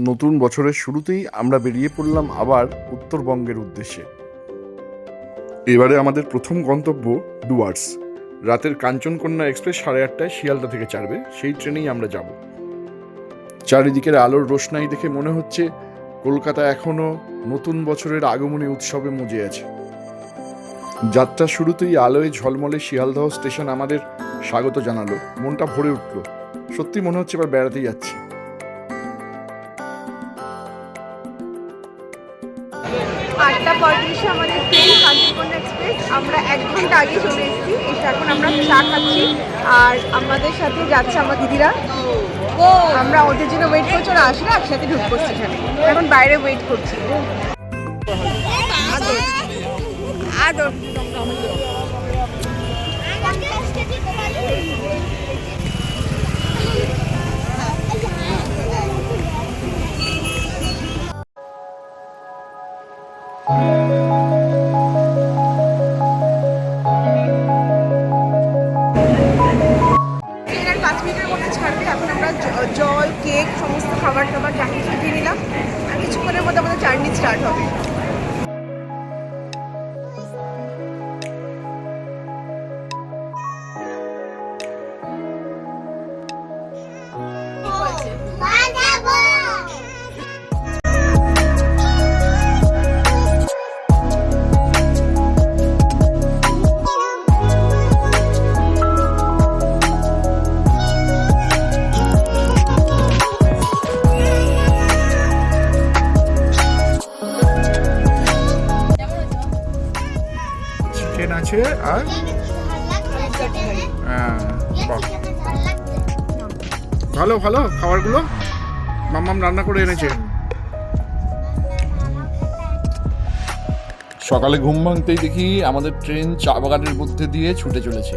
নতুন বছরের শুরুতেই আমরা বেরিয়ে পড়লাম আবার উত্তরবঙ্গের উদ্দেশ্যে। এবারে আমাদের প্রথম গন্তব্য ডুয়ার্স। রাতের কাঞ্চনকন্যা এক্সপ্রেস সাড়ে আটটায় শিয়ালদা থেকে ছাড়বে সেই ট্রেনেই আমরা যাব। চারিদিকের আলোর রোশনাই দেখে মনে হচ্ছে কলকাতা এখনও নতুন বছরের আগমনী উৎসবে মজে আছে। যাত্রা শুরুতেই আলোয় ঝলমলে শিয়ালদহ স্টেশন আমাদের স্বাগত জানালো। মনটা ভরে উঠল। সত্যি মনে হচ্ছে এবার বেড়াতে যাচ্ছি। পঁয়ত্রিশে আমাদের ট্রেন কাঞ্চনকন্যা এক্সপ্রেস আমরা এক ঘণ্টা আগে চলে এসেছি। এসে এখন আমরা চা খাচ্ছি। আর আমাদের সাথে যাচ্ছে আমার দিদিরা। আমরা ওদের জন্য ওয়েট করছি, ওরা আসলে একসাথে ঢুকবো স্টেশনে এখন বাইরে ওয়েট করছি। আদর। ট্রেন জল, কেক, সমস্ত খাবার টাবার যা কিছু নিলাম। আর কিছুক্ষণের মধ্যে আমাদের জার্নি স্টার্ট হবে। আর? হ্যাঁ, ভালো ভালো খাবারগুলো? মাম্মাম রান্না করে এনেছে। সকালে ঘুম ভাঙতেই দেখি আমাদের ট্রেন চা বাগানের মধ্যে দিয়ে ছুটে চলেছে।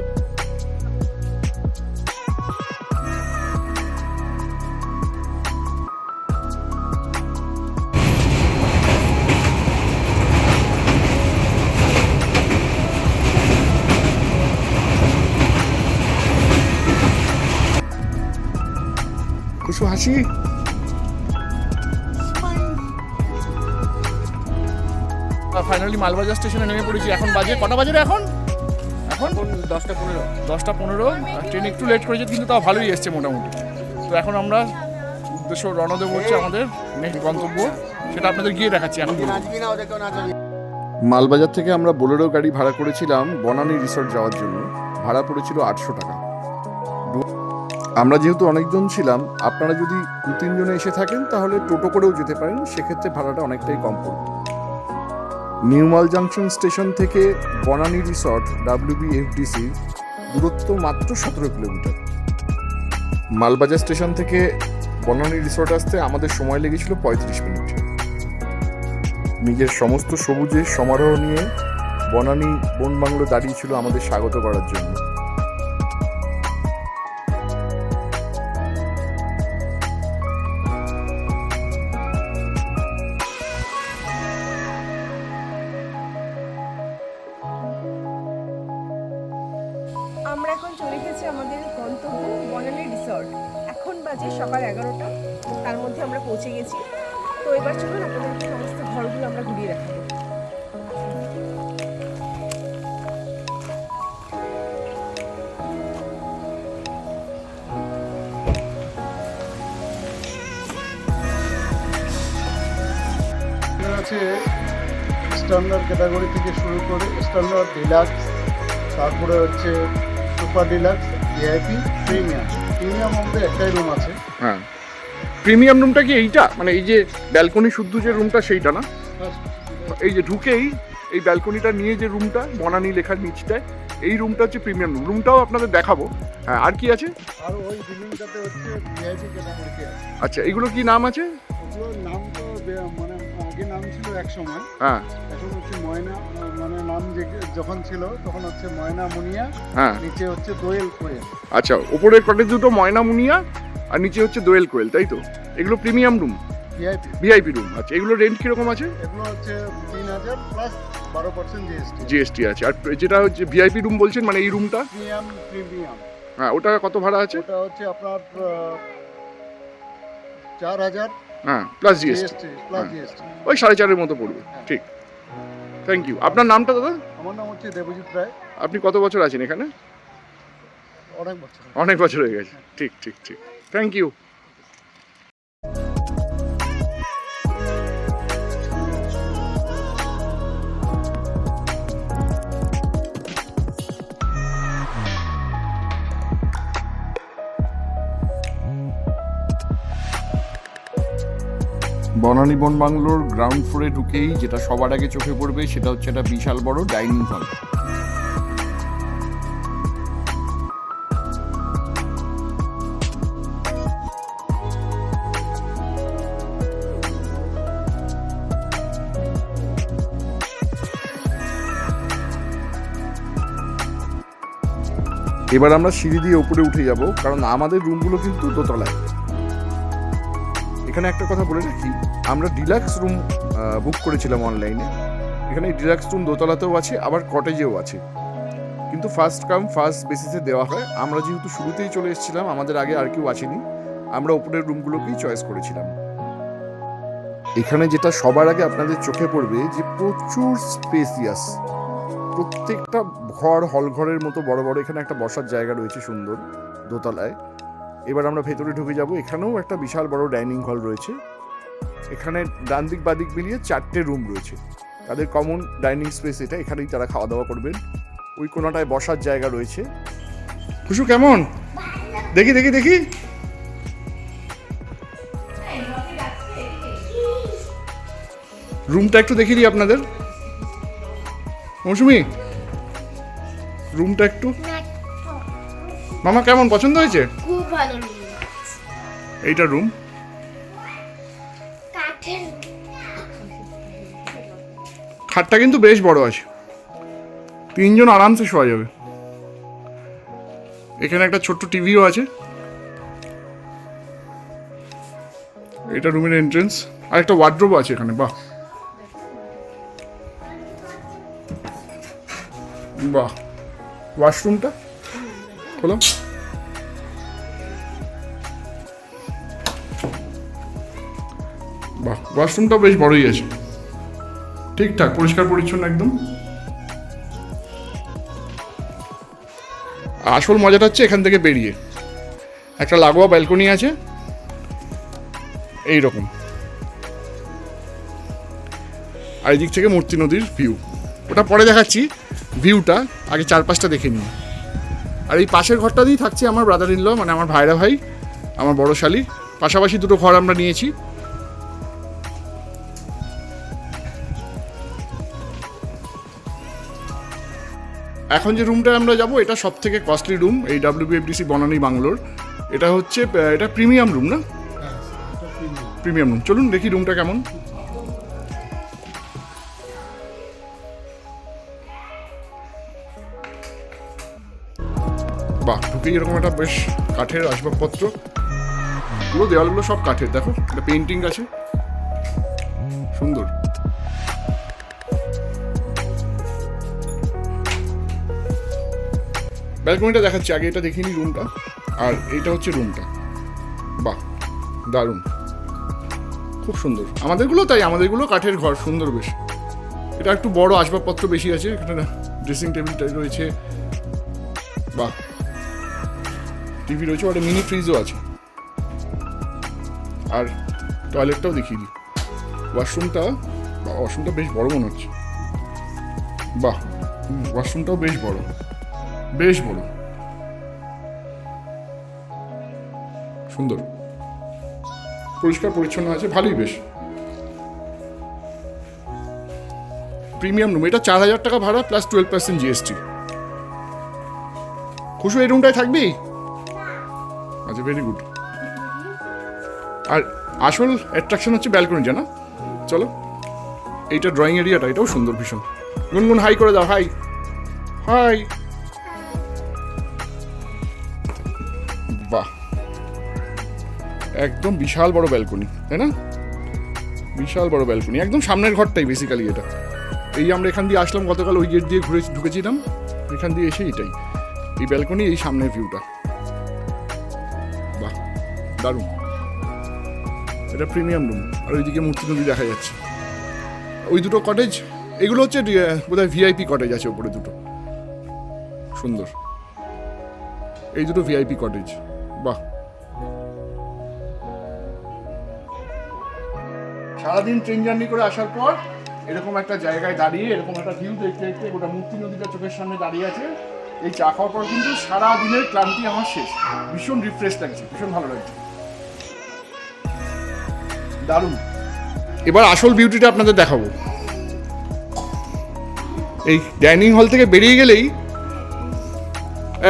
কুসু হাসি। ফাইনালি মালবাজার স্টেশনে নেমে পড়েছি। এখন বাজে কটা বাজে এখন? এখন? দশটা পনেরো। দশটা পনেরো। ট্রেন একটু লেট করেছে কিন্তু তাও ভালোই এসছে মোটামুটি। তো এখন আমরা উদ্দেশ্য রওনা দেবো হচ্ছে আমাদের নেক্সট গন্তব্য। সেটা আপনাদের গিয়ে দেখাচ্ছি এখন মালবাজার থেকে আমরা বোলেরো গাড়ি ভাড়া করেছিলাম বনানী রিসর্ট যাওয়ার জন্য। ভাড়া পড়েছিল আটশো টাকা। আমরা যেহেতু অনেকজন ছিলাম, আপনারা যদি দু, তিনজনে এসে থাকেন, তাহলে টোটো করেও যেতে পারেন, সেক্ষেত্রে ভাড়াটা অনেকটাই কম পড়বে। নিউমাল জাংশন স্টেশন থেকে বনানী রিসর্ট ডাব্লিউবিএফডিসি দূরত্ব মাত্র সতেরো কিলোমিটার। মালবাজার স্টেশন থেকে বনানী রিসর্ট আসতে আমাদের সময় লেগেছিল পঁয়ত্রিশ মিনিট। নিজের সমস্ত সবুজের সমারোহ নিয়ে বনানী বন বাংলো দাঁড়িয়েছিল আমাদের স্বাগত করার জন্য। এখন বাজে সকাল এগারোটা, তার মধ্যে আমরা পৌঁছে গেছি। তো এবার চলুন আপনাদেরকে সমস্ত ঘরগুলো আমরা ঘুরিয়ে এখানে আছে স্ট্যান্ডার্ড ক্যাটাগরি থেকে শুরু করে স্ট্যান্ডার্ড ডিলাক্স তারপরে হচ্ছে super deluxe VIP premium premium মধ্যে একটাই রুম আছে। হ্যাঁ। প্রিমিয়াম রুমটা কি এইটা? মানে এই যে ব্যালকনি শুদ্ধ যে রুমটা সেইটা না? এই যে ঢুকেই এই ব্যালকনিটা নিয়ে যে রুমটা বনানী লেখার নিচটায় এই রুমটা হচ্ছে প্রিমিয়াম রুম রুমটাও আপনাদের দেখাবো। হ্যাঁ আর কি আছে? আর ওই বিল্ডিংটাতে হচ্ছে ভিআইপি ক্যাটাগরিতে আছে। আচ্ছা এগুলো কি নাম আছে? নাম তো মানে আগে নাম ছিল এক সময় হ্যাঁ। এখন হচ্ছে ময়না মানে নাম যখন ছিল তখন হচ্ছে ময়না মুনিয়া হ্যাঁ। নিচে হচ্ছে দোয়েল কোয়েল। আচ্ছা ওপরের কটেজ দুটো ময়না মুনিয়া আর নিচে হচ্ছে দোয়েল কোয়েল তাই তো? এগুলো প্রিমিয়াম রুম? ভিআইপি রুম আচ্ছা এগুলো রেন্ট কীরকম আছে? এগুলো হচ্ছে তিন হাজার প্লাস বারো পার্সেন্ট জিএসটি জিএসটি আছে আর যেটা হচ্ছে ভিআইপি রুম বলছেন মানে এই রুমটা? প্রিমিয়াম প্রিমিয়াম হ্যাঁ ওটা কত ভাড়া আছে? ওটা হচ্ছে আপনার চার হাজার হ্যাঁ প্লাস জিএসটি প্লাস জিএসটি ওই সাড়ে চারের মতো পড়বে ঠিক। থ্যাংক ইউ আপনার নামটা দাদা? আমার নাম হচ্ছে দেবজিৎ রায়। আপনি কত বছর আছেন এখানে? অনেক বছর। অনেক বছর হয়ে গেছে। ঠিক ঠিক ঠিক। থ্যাংক ইউ বনানী বন বাংলোর গ্রাউন্ড ফ্লোরে ঢুকেই যেটা সবার আগে চোখে পড়বে, সেটা হচ্ছে একটা বিশাল বড় ডাইনিং হল এবার আমরা সিঁড়ি দিয়ে উপরে উঠে যাব, কারণ আমাদের রুমগুলো কিন্তু দোতলায়। এখানে একটা কথা বলে রাখি আমরা ডিলাক্স রুম বুক করেছিলাম অনলাইনে এখানে ডিলাক্স রুম দোতলাতেও আছে, আবার কটেজেও আছে। কিন্তু ফার্স্ট কাম ফার্স্ট বেসিসে দেওয়া হয়। আমরা যেহেতু শুরুতেই চলে এসেছিলাম, আমাদের আগে আর কেউ আসেনি। আমরা উপরের রুমগুলোকেই চয়েস করেছিলাম। এখানে যেটা সবার আগে আপনাদের চোখে পড়বে যে প্রচুর স্পেসিয়াস প্রত্যেকটা ঘর হল ঘরের মতো বড় বড়, এখানে একটা বসার জায়গা রয়েছে সুন্দর দোতলায়। এবার আমরা ভেতরে ঢুকে যাব। এখানেও একটা বিশাল বড় ডাইনিং হল রয়েছে। এখানে ডান দিক বাদিক মিলিয়ে চারটে রুম রয়েছে। তাদের কমন ডাইনিং স্পেস এটা এখানেই তারা খাওয়া দাওয়া করবেন। ওই কোনাটায় বসার জায়গা রয়েছে। খুশু কেমন? দেখি দেখি দেখি। রুমটা একটু দেখিয়ে দিই আপনাদের। মৌসুমি রুমটা একটু। মামা কেমন? পছন্দ হয়েছে? খুব ভালো এইটা রুম খাটটা কিন্তু বেশ বড় আছে। তিনজন আরামসে শোয়া যাবে। এখানে একটা ছোট্ট টিভিও আছে। এটা রুমের এন্ট্রেন্স আর একটা ওয়ার্ড্রোব আছে এখানে, বাহ। বাহ। ওয়াশরুমটা খোলো। বাহ ওয়াশরুমটাও বেশ বড়ই আছে। ঠিকঠাক, পরিষ্কার, পরিচ্ছন্ন একদম। আসল মজাটা হচ্ছে এখান থেকে বেরিয়ে। একটা লাগোয়া ব্যালকনি আছে। এই রকম আর এদিক থেকে মূর্তি নদীর ভিউ ওটা পরে দেখাচ্ছি ভিউটা আগে চারপাশটা দেখে নিই। আর এই পাশের ঘরটা দিয়েই থাকছে আমার ব্রাদার ইন ল মানে আমার ভাইরা ভাই, আমার বড় শালি। পাশাপাশি দুটো ঘর আমরা নিয়েছি। এখন যে রুমটা আমরা যাব, এটা সব থেকে কস্টলি রুম এই ডাব্লিউবিএফডিসি বনানী বাংলোর। এটা হচ্ছে এটা প্রিমিয়াম রুম না? প্রিমিয়াম রুম চলুন দেখি রুমটা কেমন। বাহ, ঢুকেই এরকম একটা বেশ কাঠের আসবাবপত্র। পুরো দেওয়ালগুলো সব কাঠের, দেখো, একটা পেন্টিং আছে। সুন্দর। ব্যালকনিটা দেখাচ্ছি, আগে এটা দেখিনি রুমটা আর এইটা হচ্ছে রুমটা বাহ, দারুণ। খুব সুন্দর। আমাদেরগুলো তাই, আমাদেরগুলো কাঠের ঘর, সুন্দর বেশ। এটা একটু বড় আসবাবপত্র বেশি আছে, এখানে ড্রেসিং টেবিলটা রয়েছে। বাহ। টিভি রয়েছে ওটা মিনি ফ্রিজও আছে। আর টয়লেটটাও দেখিয়ে দিই। ওয়াশরুমটা ওয়াশরুমটা বেশ বড় মনে হচ্ছে। বাহ ওয়াশরুমটাও বেশ বড়। বেশ বড়। সুন্দর। পরিষ্কার, পরিচ্ছন্ন আছে, ভালোই বেশ। প্রিমিয়াম রুম, এটা চার হাজার টাকা ভাড়া প্লাস টুয়েলভ পার্সেন্ট জিএসটি খুশু, এই রুমটায় থাকবি? আচ্ছা ভেরি গুড আর আসল অ্যাট্রাকশন হচ্ছে ব্যালকনিটা না চলো। এইটা ড্রয়িং এরিয়াটা এটাও সুন্দর ভীষণ। গুনগুন হাই করে দাও হাই হাই একদম বিশাল বড় ব্যালকনি তাই না? বিশাল বড় ব্যালকনি একদম সামনের ঘরটাই বেসিক্যালি এটা। এই আমরা এখান দিয়ে আসলাম, গতকাল ওই গেট দিয়ে ঘুরে ঢুকেছিলাম, এখান দিয়ে এসে এটাই। এই ব্যালকনি এই সামনের ভিউটা বাহ, দারুণ। এটা প্রিমিয়াম রুম আর ওইদিকে মূর্তি নদী দেখা যাচ্ছে। ওই দুটো কটেজ এগুলো হচ্ছে বোধহয় ভিআইপি কটেজ আছে ওপরে দুটো। সুন্দর। এই দুটো ভিআইপি কটেজ বাহ সারাদিন ট্রেন জার্নি করে আসার পর এরকম একটা জায়গায় দাঁড়িয়ে, এরকম একটা ভিউ দেখতে দেখতে গোটা মূর্তি নদীটা চোখের সামনে দাঁড়িয়ে আছে। এই চা খাওয়ার পর কিন্তু সারা দিনের ক্লান্তি আমার শেষ। ভীষণ রিফ্রেশ লাগছে, ভীষণ ভালো লাগছে। দারুণ। এবার আসল বিউটিটা আপনাদের দেখাবো। এই ডাইনিং হল থেকে বেরিয়ে গেলেই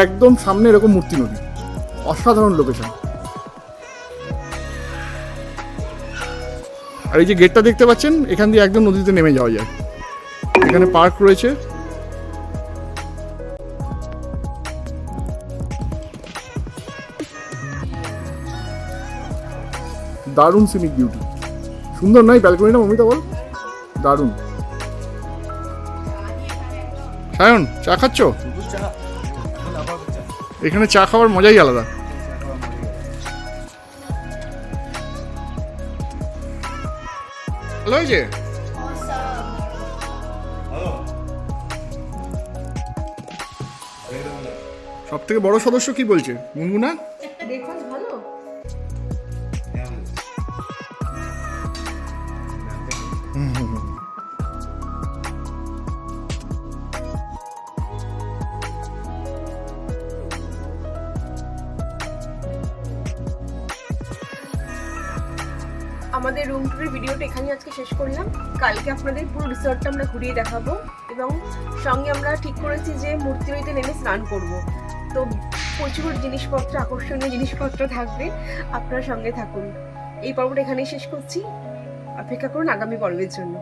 একদম সামনে এরকম মূর্তি নদী। অসাধারণ লোকেশন আর এই যে গেটটা দেখতে পাচ্ছেন এখান দিয়ে একদম নদীতে নেমে যাওয়া যায়। এখানে পার্ক রয়েছে। দারুণ সিনিক বিউটি সুন্দর নয় ব্যালকনিটা মমিতা বল? দারুণ। সায়ন চা খাচ্ছ? এখানে চা খাওয়ার মজাই আলাদা। ভালো হয়েছে সব থেকে বড় সদস্য কি বলছে? মুনমুনা? আমাদের রুম ট্যুরের ভিডিওটা এখানেই আজকে শেষ করলাম। কালকে আপনাদের পুরো রিসর্টটা আমরা ঘুরিয়ে দেখাবো এবং সঙ্গে আমরা ঠিক করেছি যে মূর্তি নদীতে নেমে স্নান করব। তো প্রচুর জিনিসপত্র, আকর্ষণীয় জিনিসপত্র থাকবে, আপনারা সঙ্গে থাকুন। এই পর্বটা এখানেই শেষ করছি। অপেক্ষা করুন আগামী পর্বের জন্য।